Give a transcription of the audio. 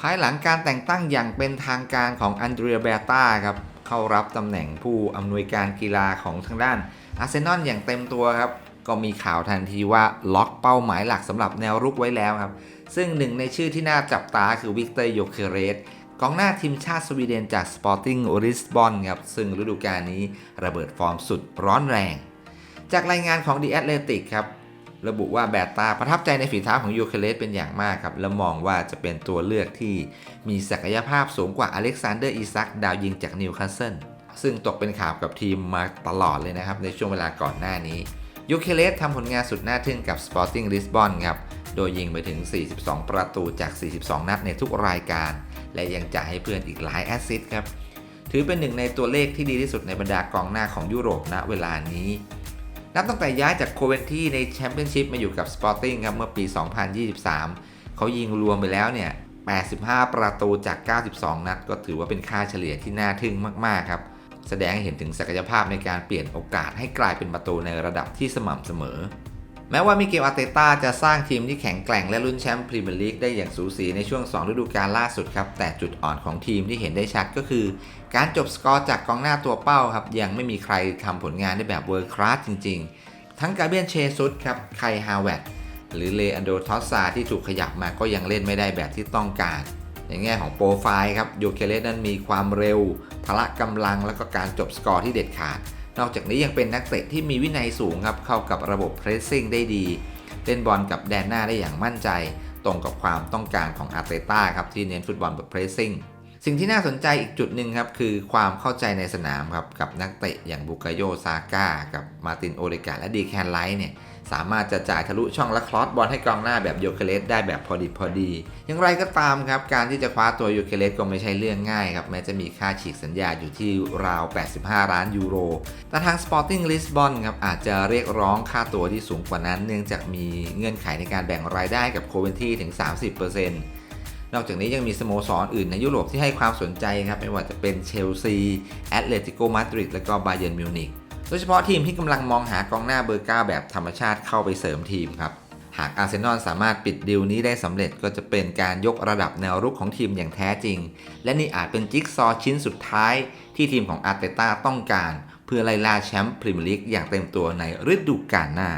ภายหลังการแต่งตั้งอย่างเป็นทางการของอันเดรียเบต้าครับเข้ารับตำแหน่งผู้อำนวยการกีฬาของทางด้านอาร์เซนอลอย่างเต็มตัวครับ ก็มีข่าวทันทีว่าล็อกเป้าหมายหลักสำหรับแนวรุกไว้แล้วครับ ซึ่งหนึ่งในชื่อที่น่าจับตาคือวิกเตอร์โยเคเรสกองหน้าทีมชาติสวีเดนจาก Sporting Lisbon ครับซึ่งฤดูกาลนี้ระเบิดฟอร์มสุดร้อนแรง จากรายงานของ The Athletic ครับ ระบุว่าแบตตาประทับใจในฝีเท้าของยูเคเลสเป็นอย่างมากครับ และมองว่าจะเป็นตัวเลือกที่มีศักยภาพสูงกว่าอเล็กซานเดอร์อีซักดาวยิงจากนิวคาสเซิลซึ่งตกเป็นข่าวกับทีมมาตลอดเลยนะครับ ในช่วงเวลาก่อนหน้านี้ยูเคเลสทำผลงานสุดน่าทึ่งกับ Sporting Lisbon ครับ โดยยิงไปถึง 42 ประตูจาก 42 นัดในทุกรายการ และยังจ่ายให้เพื่อนอีกหลายแอสซิสต์ครับ ถือเป็นหนึ่งในตัวเลขที่ดีที่สุดในบรรดากองหน้าของยุโรปณเวลานี้ นับตั้งแต่ย้ายจากโคเวนที่ในแชมเปี้ยนชิพมาอยู่กับสปอร์ติ้งครับเมื่อปี 2023 เขายิงรวมไปแล้วเนี่ย 85 ประตูจาก 92 นัด ก็ถือว่าเป็นค่าเฉลี่ยที่น่าทึ่งมากๆครับ แสดงให้เห็นถึงศักยภาพในการเปลี่ยนโอกาสให้กลายเป็นประตูในระดับที่สม่ำเสมอ แม้ว่ามิเกลอาเตต้าจะสร้างทีมที่แข็งแกร่งและลุ้นแชมป์พรีเมียร์ลีกได้อย่างสูสีในช่วง 2 ฤดูกาลล่าสุดครับ แต่จุดอ่อนของทีมที่เห็นได้ชัดก็คือ การจบสกอร์จากกองหน้าตัวเป้าครับ ยังไม่มีใครทำผลงานได้แบบเวิร์คลาสจริง ๆ ทั้งกาเบียนเชซุสครับไคฮาวเวตหรือเลอันโดทอสซาที่ถูกขยับมาก็ยังเล่นไม่ได้แบบที่ต้องการในแง่ของโปรไฟล์ครับโยเคเลสนั้นมีความเร็วพละกำลังแล้วก็การจบสกอร์ที่เด็ดขาด นอกจากนี้ยังเป็นนักเตะที่มีวินัยสูงครับเข้ากับระบบเพรสซิ่งได้ดี เล่นบอลกับแดนหน้าได้อย่างมั่นใจ ตรงกับความต้องการของอาร์เตต้าครับที่เน้นฟุตบอลแบบเพรสซิ่ง สิ่งที่น่าสนใจอีกจุดหนึ่งครับ คือความเข้าใจในสนามครับ กับนักเตะอย่างบุกาโยซาก้ากับมาตินโอเดกาและดีแคนไลท์เนี่ยสามารถจะจ่ายทะลุช่องและคลอสบอลให้กองหน้าแบบโยเคเลสได้แบบพอดีพอดี อย่างไรก็ตามครับ การที่จะคว้าตัวโยเคเลสก็ไม่ใช่เรื่องง่ายครับ แม้จะมีค่าฉีกสัญญาอยู่ที่ราว 85 ล้านยูโร แต่ทาง Sporting Lisbon ครับอาจจะเรียกร้องค่าตัวที่สูงกว่านั้น เนื่องจากมีเงื่อนไขในการแบ่งรายได้กับโคเวนที่ถึง 30% นอกจากนี้ยังมีสโมสรอื่นในยุโรปที่ให้ความสนใจครับไม่ว่าจะเป็นเชลซีแอตเลติโกมาดริดและก็บาเยิร์นมิวนิกโดยเฉพาะทีมที่กำลังมองหากองหน้าเบอร์เก้าแบบธรรมชาติเข้าไปเสริมทีมครับหากอาร์เซนอลสามารถปิดดีลนี้ได้สำเร็จก็จะเป็นการยกระดับแนวรุกของทีมอย่างแท้จริง และนี่อาจเป็นจิ๊กซอว์ชิ้นสุดท้าย ที่ทีมของอาร์เตต้าต้องการ เพื่อไล่ล่าแชมป์พรีเมียร์ลีกอย่างเต็มตัวในฤดูกาลหน้า